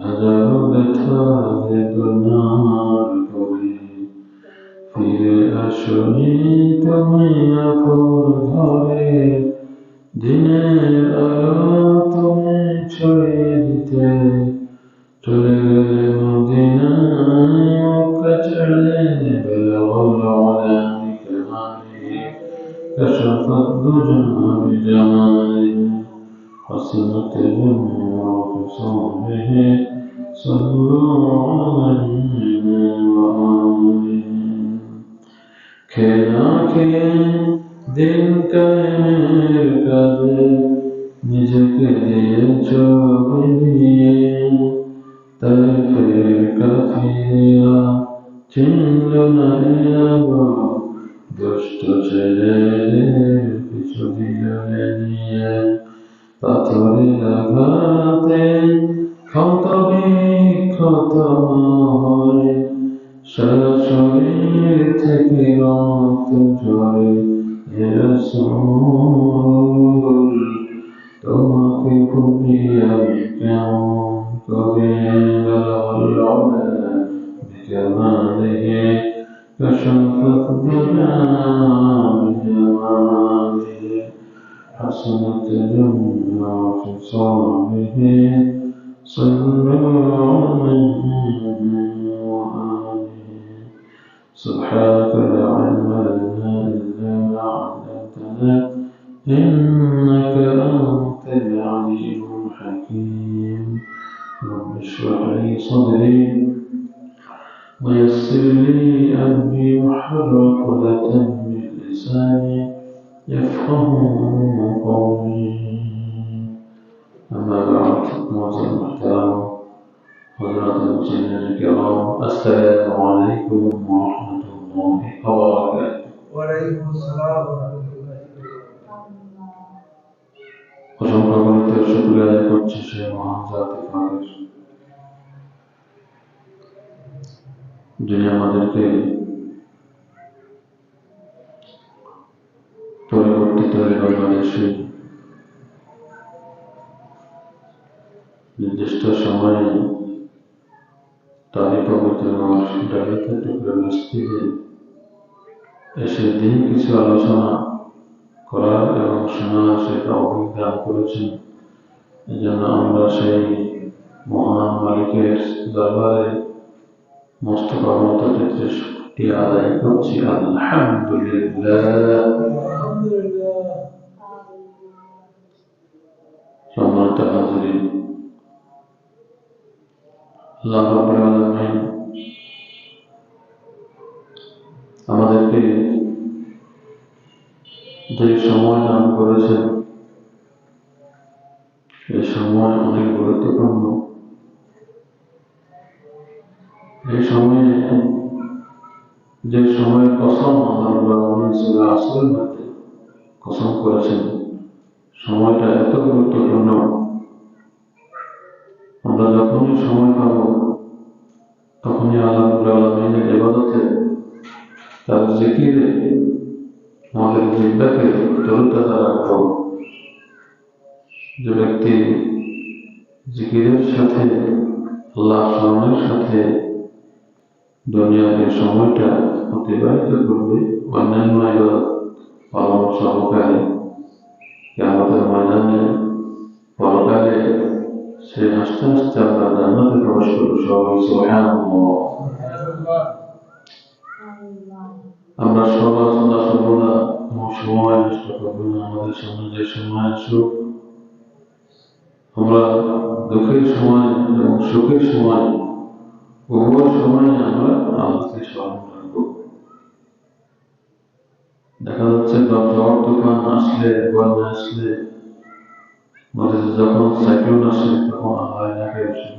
হাজারো ব্যথা বেদনার পরে ফিরে আসনি তুমি আপন ঘরে দিনের আলো তুমি ছড়িয়ে দিতে চলে গেলে মদিনায় মক্কা ছেড়ে বেলাল عليك عليه كشف الدجى بجماله حسنت جميع وصحبه صلوا عليه وآله खेला के दिन कहने का दिन निज के लिए जो लिए तरफे कफिया चिन्ह नया वो दुष्ट चले पिछुड़ी लिए পাথরের আঘাতে ক্ষত বিক্ষত হয় সারা শরীর থেকে রক্ত ঝরে তোমাকে ভুলিয়া কেমন ويسر لي أمري واحلل عقدة من لساني يفقه قولي. أما بعد معظم المحترم حضرات المسلمين الكرام السلام عليكم ورحمة الله وبركاته. وعليكم السلام ورحمة الله وبركاته. أشكر لكم شيخ محمد যিনি আমাদেরকে পরিবর্তিত বাংলাদেশে নির্দিষ্ট সময়ে তারই পবিত্র ডালিতে টুকরে মসজিদে এসে দিন কিছু আলোচনা করার এবং শোনার সেটা অভিজ্ঞান করেছেন। এই জন্য আমরা সেই মহান মালিকের দরবারে মোস্তফাগত ক্ষেত্রে শক্তি আদায় করছি। আলহামদুলিল্লাহ। সম্মানিত হাজরি আমাদেরকে যে সময় দান করেছেন এই সময় অনেক গুরুত্বপূর্ণ। সময়ে যে সময়ের কসম আলামিন সূরা আসরের মধ্যে কসম করেছেন। সময়টা এত গুরুত্বপূর্ণ। আমরা যখনই সময় পাব, তখনই আল্লাহ রাব্বুল আলামিনের ইবাদতে, তার জিকিরে, আমাদের জিব্বাকে তরুতাজা রাখব। যে ব্যক্তি জিকিরের সাথে আল্লাহ স্মরণের সাথে দুনিয়ার এই সময়টা অতিবাহিত করবে অন্যান্য পালন সহকারে। আমাদের ময়দানে পরকালে সে আস্তে আস্তে আমরা জান্নাতে প্রবেশ করব সবাই, সুবহানাল্লাহ। আমরা সর্বদা সদা সর্বদা সময় নষ্ট করব না, আমাদের সামনে যে সময় আসুক, আমরা দুঃখের সময় এবং সুখের সময় উভয় সময় আমরা আল্লাহকে স্মরণ রাখব। দেখা যাচ্ছে ঝড় তুফান আসলে, বন্যা আসলে যখন সাইক্লোন আসে তখন আল্লাহ ডাকে বসে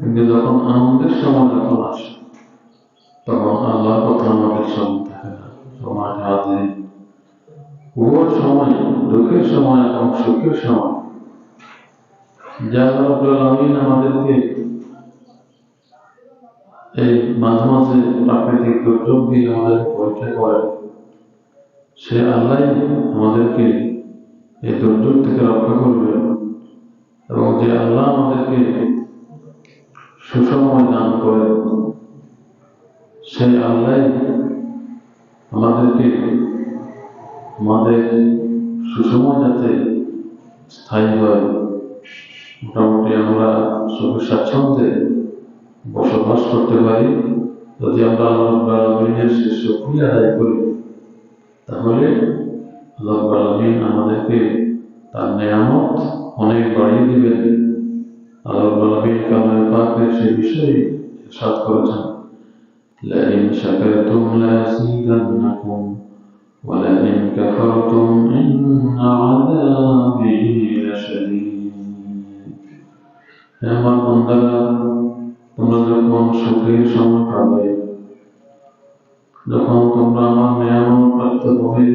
কিন্তু যখন আনন্দের সময় যখন আসে, তখন আল্লাহর কথা আমাদের স্মরণ থাকে না। সময় হাজির উভয় সময়, দুঃখের সময় এবং সুখের সময়। যা আলামিন আমাদেরকে এই মাঝে মাঝে প্রাকৃতিক দুর্যোগ দিয়ে আমাদের পরীক্ষা করে। সে আল্লাহ আমাদেরকে এই দুর্যোগ থেকে রক্ষা করবে এবং যে আল্লাহ আমাদেরকে সুসময় দান করে, সেই আল্লাহ আমাদেরকে আমাদের সুসময় যাতে স্থায়ী হয়। মোটামুটি আমরা সুখে স্বাচ্ছন্দ্যে বসবাস করতে পারি যদি আমরা আল্লাহ আলমিনের সে সুক্রিয়া আদায় করি তাহলে আল্লাহ আলমিন আমাদেরকে তার নেয়ামত অনেক বাড়িয়ে দিবেন আল্লাহ আলমিন কামের পাকে সে বিষয়ে সাত করেছেন لئن شكرتم لأزيدنكم ولئن كفرتم إن عذابي لشديد হে আমার বন্দারা তোমরা যখন সুখের সময় যখন তোমরা আমার নিয়ামত প্রাপ্ত হবে,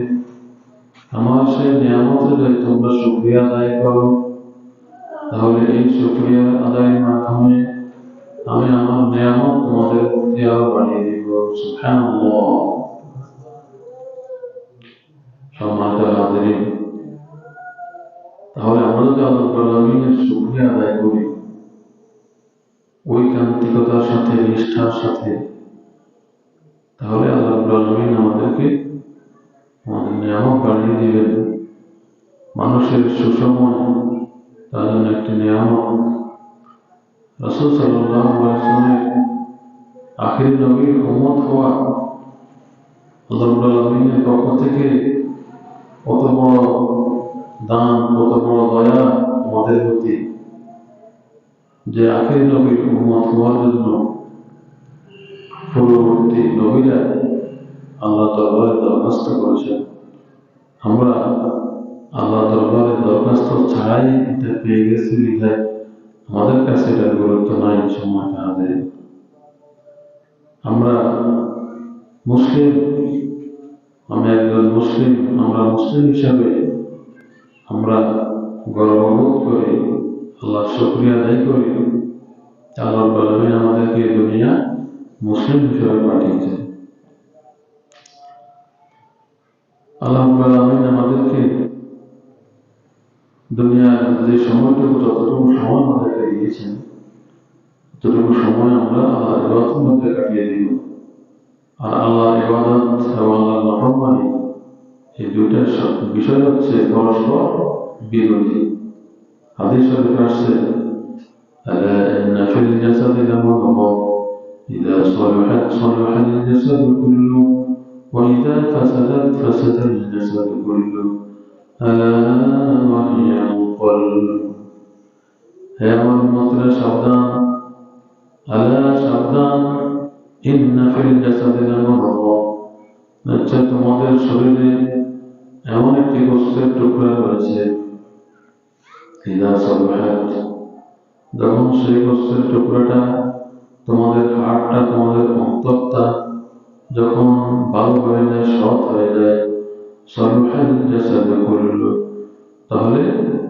আমার সেই নিয়ামতের যদি তোমরা শুক্রিয়া আদায় করো, তাহলে এই শুক্রিয়া আদায়ের মাধ্যমে আমি আমার নিয়ামত তোমাদের প্রতি আরও বাড়িয়ে দিব। সম্মানিত হাজিরিন, তাহলে আমরা যদি আল্লাহ আলমিনের শুক্রিয়া আদায় করি ঐকান্তিকতার সাথে, নিষ্ঠার সাথে, তাহলে আল্লাহ আলমিন আমাদেরকে আমাদের নিয়ামক বাড়িয়ে দিবেন। মানুষের সুসময় তার জন্য একটি নিয়ামক রসুল সাল্লামের আখির নবীর উম্মত হওয়া আল্লাহ আলমিনের পক্ষ থেকে কত বড় দান, কত বড় দয়া আমাদের প্রতি। যে আখির নবীর উম্মত হওয়ার জন্য পূর্ববর্তী নবীরা আল্লাহ দরবারে দরখাস্ত করেছেন। আমরা আল্লাহ দরবারে দরখাস্ত ছাড়াই এটা পেয়ে গেছি বিধায় আমাদের কাছে এটার গুরুত্ব নাই, সময় আমাদের আমরা মুসলিম, আমি একজন মুসলিম, আমরা মুসলিম হিসাবে আমরা গর্ববোধ করি আল্লাহ শুক্রিয়া আদায় করি। আল্লাহ আলমিন আমাদেরকে দুনিয়া মুসলিম হিসাবে পাঠিয়েছেন আল্লাহ আমাদেরকে দুনিয়ার যে সময়টুকু যতটুকু সময় আমাদেরকে দিয়েছেন ততটুকু সময় আমরা আল্লাহ ইবাদতের মধ্যে কাটিয়ে দিব। আর আল্লাহ ইবাদত এবং আল্লাহ নফরমানি এই বিষয় হচ্ছে পরস্পর বিরোধী। হাদিস শরীফ আসছে ألا إن في الجسد لمضغة إذا صلحت صلح الجسد كله وإذا فسدت فسد الجسد كله ألا وهي القلب হে আমার মতরা সাবধান আলা সাবধান ইন্না ফিল জাসাদি লামাদগা নিশ্চয় তোমাদের শরীরে এমন একটি গোস্তের টুকরা রয়েছে ইদা সলহাত যখন সেই গোস্তের টুকরাটা তোমাদের হাড়টা, তোমাদের অন্তরটা যখন ভালো হয়ে যায় সৎ হয়ে যায় সলহাত জাসাদে করল, তাহলে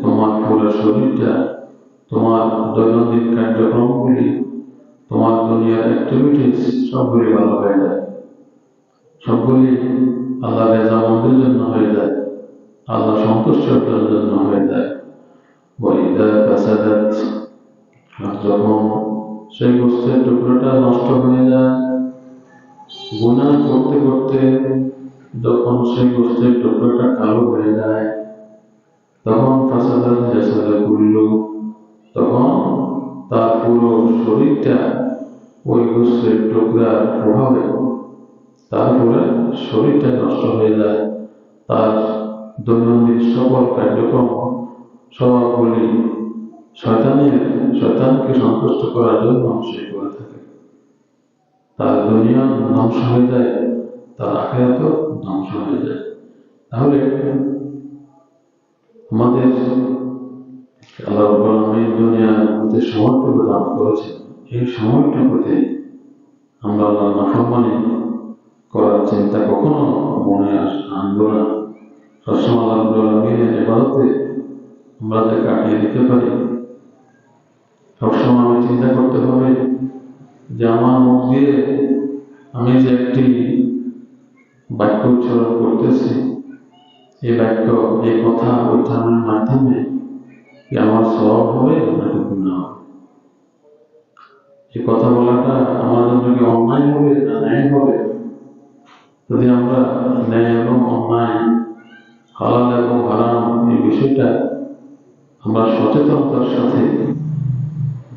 তোমার পুরো শরীরটা, তোমার দৈনন্দিন কার্যক্রমগুলি, তোমার দুনিয়ার অ্যাক্টিভিটিস সবগুলি ভালো হয়ে যায়। সবগুলি আল্লাহ রেজামন্দের জন্য হয়ে যায়, আল্লাহ সন্তুষ্ট অর্জনের জন্য হয়ে যায়। সেই গোস্তের টুকরোটা নষ্ট হয়ে যায়। গুনাহ করতে করতে যখন সেই গোস্তের টুকরোটা কালো হয়ে যায়, তখন ফাসাদাত জাসাদা কুল্লু তখন তার পুরো শরীরটা ওই গোস্তের টুকরার প্রভাবে তারপরে শরীরটা নষ্ট হয়ে যায়। তার দৈনন্দিন সকল কার্যক্রম সবগুলি শয়তানের শয়তানকে সন্তুষ্ট করার জন্য সে করে থাকে। তার দুনিয়া ধ্বংস হয়ে যায়, তার আখেরাত ধ্বংস হয়ে যায়। তাহলে আমাদের আল্লাহ আলামিন দুনিয়ার মধ্যে সময়টুকু দান করেছেন। এই সময়টুকুতে আমরা আল্লাহ নাফরমানি করার চিন্তা কখনো মনে আনব না। সবসময় আল্লাহ আমরা যে কাটিয়ে দিতে পারি সবসময় আমি চিন্তা করতে হবে যে আমার মুখ দিয়ে আমি যে একটি বাক্য উচ্চারণ করতেছি, এই বাক্য, এই কথা উচ্চারণের মাধ্যমে কি আমার সব হবে নাকি গুণা হবে? এই কথা বলাটা আমার জন্য কি অন্যায় হবে না ন্যায় হবে? যদি আমরা ন্যায় এবং অন্যায়, হালাল এবং হারাম এই বিষয়টা আমরা সচেতনতার সাথে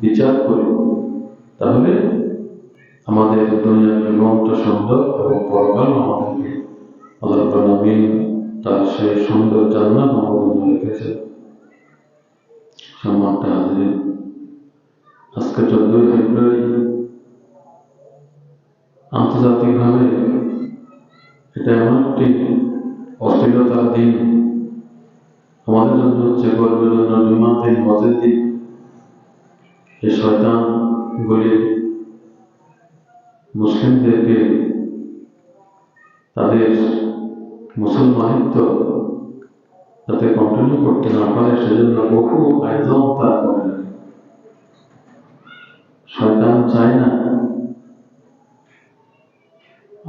বিচার করি, তাহলে আমাদের দুনিয়ার জীবনটা সুন্দর এবং পরকাল আমাদেরকে আল্লাহ আলামিন তার সেই সুন্দর জান্নাত আমাদের রেখেছে। সম্মানটা হাজির। আজকে চোদ্দই ফেব্রুয়ারি আন্তর্জাতিকভাবে এটা এমন একটি অস্থিরতার দিন। আমাদের জন্য হচ্ছে গর্বের জন্য জুমার দিন দিন। এই শয়তানগুলি মুসলিমদেরকে তাদের মুসলমানিত্ব যাতে কন্টিনিউ করতে না পারে, সেজন্য বহু আয়োজন তারা করে শয়তান চায় না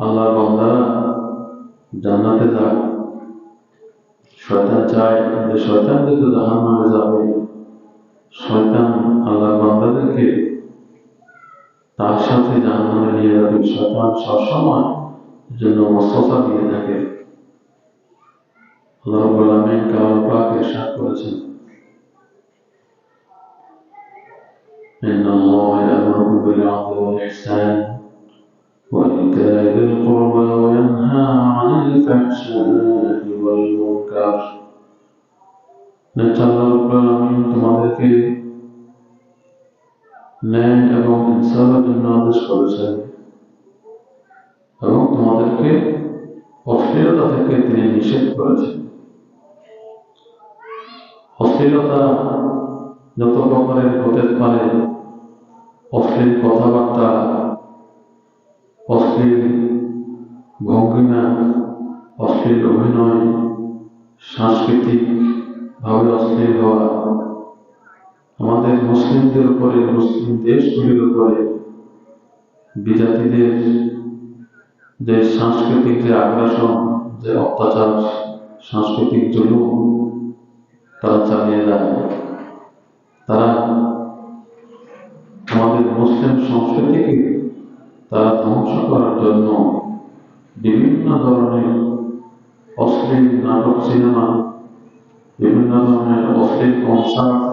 আল্লাহর বান্দারা জান্নাতে যাক। শয়তান চায় যে শয়তান যেহেতু জাহান নামে যাবে, শয়তান আল্লাহর বান্দাদেরকে তার সাথে জাহান নামে নিয়ে যাবে শয়তান সবসময় এর জন্য মস্তফা দিয়ে থাকে আল্লাহ রাব্বুল আলামিন কালাম পাক ইরশাদ করেছেন إن الله يأمركم بالعدل والإحسان وإيتاء ذي القربى وينهى عن الفحشاء والمنكر নিশ্চয় আল্লাহ রাব্বুল আলামিন তোমাদেরকে ন্যায় এবং ইনসাফের জন্য আদেশ করেছেন এবং তোমাদেরকে অশ্লীলতা থেকে তিনি নিষেধ করেছেন অশ্লীলতা যত প্রকারের হতে পারে অশ্লীল কথাবার্তা অশ্লীল ভঙ্গিমা অশ্লীল অভিনয় সাংস্কৃতিক ভাবে অশ্লীল হওয়া আমাদের মুসলিমদের উপরে, মুসলিম দেশগুলির উপরে, বিজাতিদের যে সাংস্কৃতিক যে আগ্রাসন, যে অত্যাচার, সাংস্কৃতিক জুলুম, তারা চালিয়ে যায়। তারা আমাদের মুসলিম সংস্কৃতিকে তারা ধ্বংস করার জন্য বিভিন্ন ধরনের অশ্লীল নাটক, সিনেমা, বিভিন্ন ধরনের অশ্লীল কনসার্ট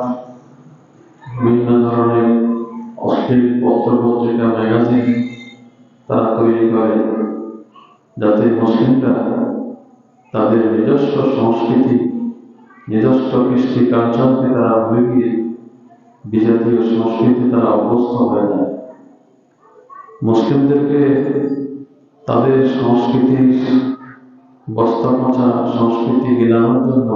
তারা করে যাতে মুসলিমরা তাদের নিজস্ব সংস্কৃতি, নিজস্ব কৃষ্টি কালচারকে তারা ভুলে গিয়ে বিজাতীয় সংস্কৃতি তারা অভ্যস্ত হয়ে যায়। মুসলিমদেরকে তাদের সংস্কৃতির বস্তা পচা সংস্কৃতি গিলানোর জন্য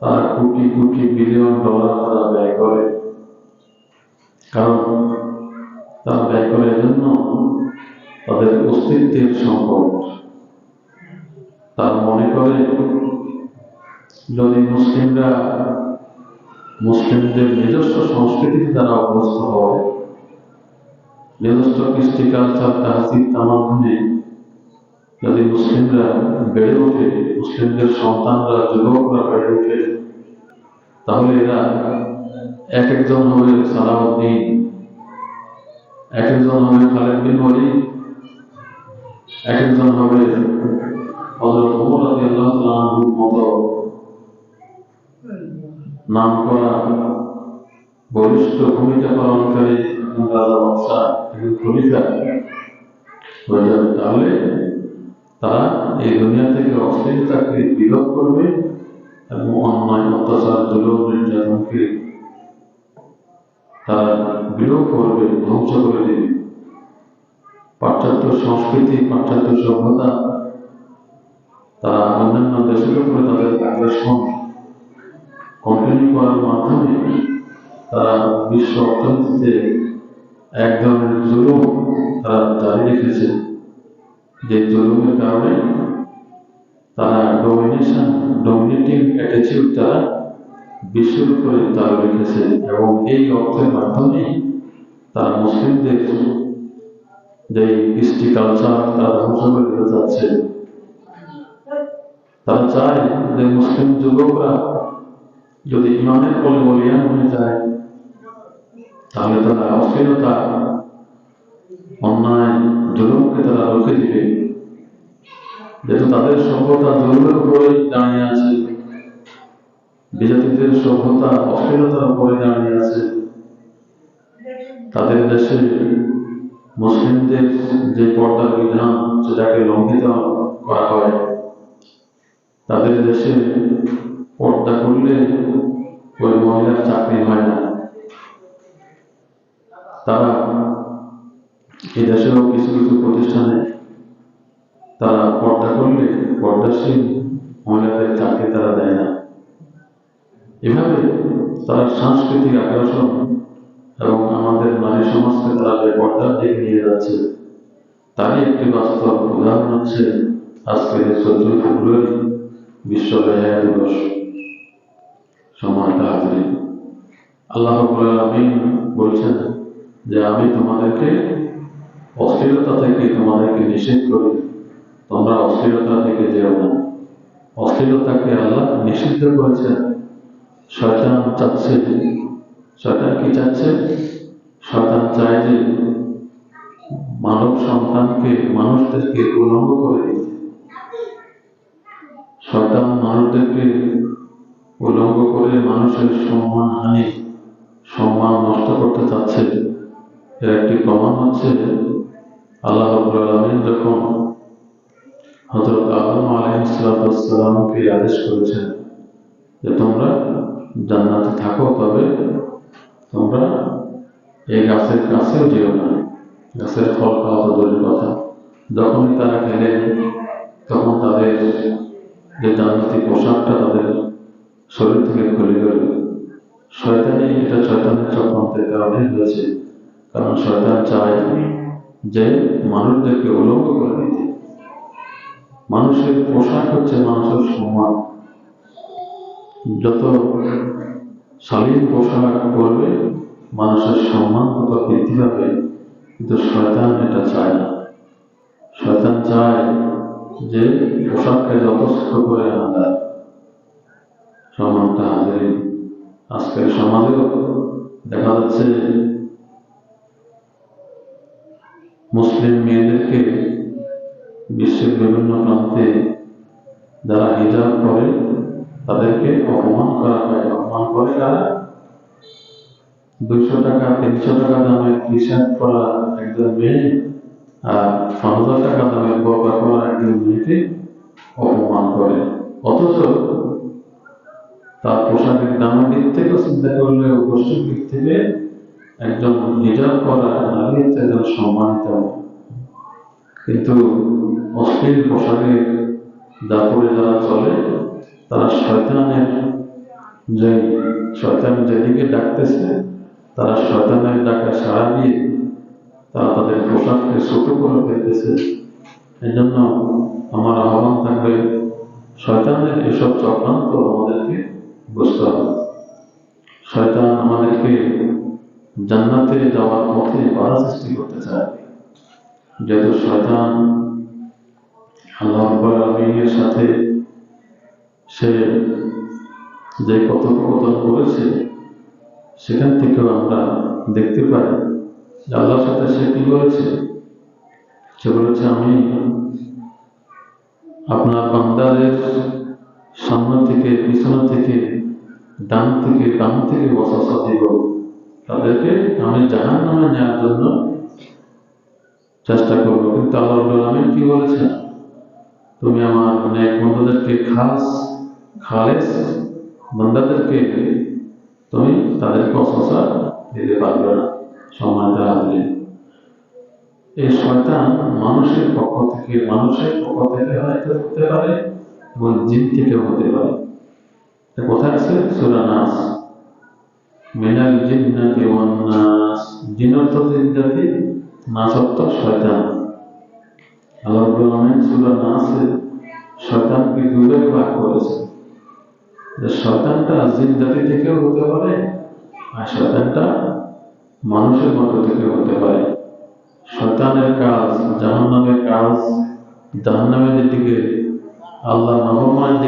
তারা কোটি কোটি বিলিয়ন ডলার তারা ব্যয় করে। কারণ তারা ব্যয় করে এজন্য তাদের অস্তিত্বের সংকট। তারা মনে করে, যদি মুসলিমরা, মুসলিমদের নিজস্ব সংস্কৃতিতে তারা অভ্যস্ত হয়, নিজস্ব কৃষ্টি কালচার তাহসিব তামাধ্যমে যদি মুসলিমরা বেড়ে ওঠে, মুসলিমদের সন্তানরা, যুবকরা বেড়ে ওঠে, তাহলে এরা এক একজন হবে সালাউদ্দিন, এক একজন হবে খালেদ বিন এক একজন হবে তাহলে তারা এই দুনিয়া থেকে অশ্লীলতাকে বিলোপ করবে এবং অন্যায়, অত্যাচার, জুলুম, নির্যাতনকে তারা করবে, ধ্বংস করে দেবে। সংস্কৃতি পাশ্চাত্য সভ্যতা তারা অন্যান্য দেশের উপরে তাদের আগ্রাসন কন্টিনিউ করার মাধ্যমে তারা বিশ্ব অর্থনীতিতে এক ধরনের জুলুম তারা জারি রেখেছে। যে জুলুমের কারণে তারা ডোমিনেশন ডোমিনেটিং অ্যাটিচিউড তারা বিশ্বের উপরে তারা রেখেছে এবং এই অর্থের মাধ্যমে তারা মুসলিমদের যে কৃষ্টি কালচার তারা ধ্বংস করে চাচ্ছে তারা চায় যে মুসলিম যুবকরা যদি ইমানের বলে বলিয়ান হয়ে যায়, তাহলে তারা অশ্লীলতা অন্যায়, জুলুমকে তারা রুখে দিবে। যেহেতু তাদের সভ্যতা জুলুমের উপরে দাঁড়িয়ে আছে, বিজাতিদের সভ্যতা অশ্লীলতার উপরে দাঁড়িয়ে আছে। তাদের দেশে মুসলিমদের যে পর্দার বিধান, সেটাকে লঙ্ঘিত করা হয়। তাদের দেশে পর্দা করলে ওই মহিলার চাকরি হয় না। তারা এই দেশেও কিছু কিছু প্রতিষ্ঠানে তারা পর্দা করলে পর্দাশীল মহিলাদের চাকরি তারা দেয় না। এভাবে তারা সাংস্কৃতিক আকর্ষণ এবং আমাদের নারী সমাজকে তারা যে পর্দার দিকে নিয়ে যাচ্ছে। তারই একটি বাস্তব উদাহরণ হচ্ছে আজকে চোদ্দই ফেব্রুয়ারি বিশ্ব বেহায়া দিবস। সম্মানিত হাজির। আল্লাহ আলামিন বলছেন যে, আমি তোমাদেরকে অশ্লীলতা থেকে তোমাদেরকে নিষেধ করি। তোমরা অশ্লীলতা থেকে যেও না। অশ্লীলতাকে আল্লাহ নিষিদ্ধ করেছেন। শয়তান চাচ্ছে শয়তান কি চাচ্ছে? শয়তান চায় যে মানব সন্তানকে, মানুষদেরকে উলঙ্গ করে দিতে। শয়তান মানুষদেরকে উলঙ্গ করে মানুষের সম্মান হানি, সম্মান নষ্ট করতে চাচ্ছে। এর একটি প্রমাণ হচ্ছে আল্লাহ আলামিন যখন হযরত আদম আলাইহিস সালামকে আদেশ করেছেন যে তোমরা জান্নাতে থাকো, তবে তোমরা এই গাছের কাছেও যেও না। গাছের ফল খাওয়া তো দূরের কথা। যখনই তারা খেলেন তখন তাদের যে জান্নাতি পোশাকটা তাদের শরীর থেকে খুলে গেল। শয়তানি এটা শয়তানের চক্রান্তের কারণে হয়েছে। কারণ শয়তান চায় যে মানুষদেরকে উলঙ্গ করে দিতে। মানুষের পোশাক হচ্ছে মানুষের সম্মান যত শালীন পোশাক পরবে মানুষের সম্মান তত বৃদ্ধি পাবে কিন্তু শয়তান এটা চায় না। শয়তান চায় যে পোশাককে যথেষ্ট করে আনা সম্মানটা হাজির। আজকের সমাজেও দেখা যাচ্ছে মুসলিম মেয়েদেরকে বিশ্বের বিভিন্ন প্রান্তে যারা হিজাব করে তাদেরকে অপমান করা হয়। অপমান করে তারা দুইশো টাকা, তিনশো টাকা দামের টি শার্ট পরা একজন মেয়ে আর হাজার টাকা দামের বকা পরা একজন মেয়েকে অপমান করে। অথচ তার পোশাকের দামের দিক থেকে চিন্তা করলে অবশ্যই দিক থেকে একজন হিজাব করা নারী একজন সম্মানিত। কিন্তু অশ্লীল পোশাকে যা পরে যারা চলে তারা শয়তানের যে, শয়তান যেদিকে ডাকতেছে, তারা শয়তানের ডাকে সাড়া দিয়ে তারা তাদের পোশাককে ছোট করে ফেলতেছে। এই জন্য আমার আহ্বান থাকবে, শয়তানের এসব চক্রান্ত আমাদেরকে বুঝতে হবে। শয়তান আমাদেরকে জান্নাতে যাওয়ার পথে বাধা সৃষ্টি করতে চায়। যেহেতু শয়তান আল্লাহ আলামিনের সাথে সে যে কথোপকথন করেছে, সেখান থেকেও আমরা দেখতে পাই যে আল্লাহর সাথে সে কি বলেছে সে বলেছে, আমি আপনার বান্দাদের সামনে থেকে, পিছনে থেকে, ডান থেকে ডান থেকে বসাসা দিব। তাদেরকে আমি জাহান নামে নেওয়ার জন্য চেষ্টা করব। কিন্তু আল্লাহ আলামিন কি বলেছেন? তুমি আমার নেক বন্ধুদেরকে খাস খালেস বন্দাদেরকে তুমি তাদেরকে অসসা দিতে পারবে না, সম্মানিত হাজির এই শয়তান মানুষের পক্ষ থেকে, মানুষের পক্ষ থেকে হয়তো হতে পারে এবং জিন থেকে হতে পারে। কোথায় আছে? সুরা নাস। মিনাল জিন্নাতি ওয়ান নাস। জিন অর্থ জিন জাতি নাস অর্থ শয়তান। আল্লাহ রাব্বুল আলামিন শয়তানকে দুই ভাগ করেছে যে শয়তানটা জিন থেকেও হতে পারে আর শয়তানটা মানুষের মতো থেকে হতে পারে। শয়তানের কাজ, জাহান্নামের কাজ, জাহান্নামের দিকে আল্লাহ নবমানের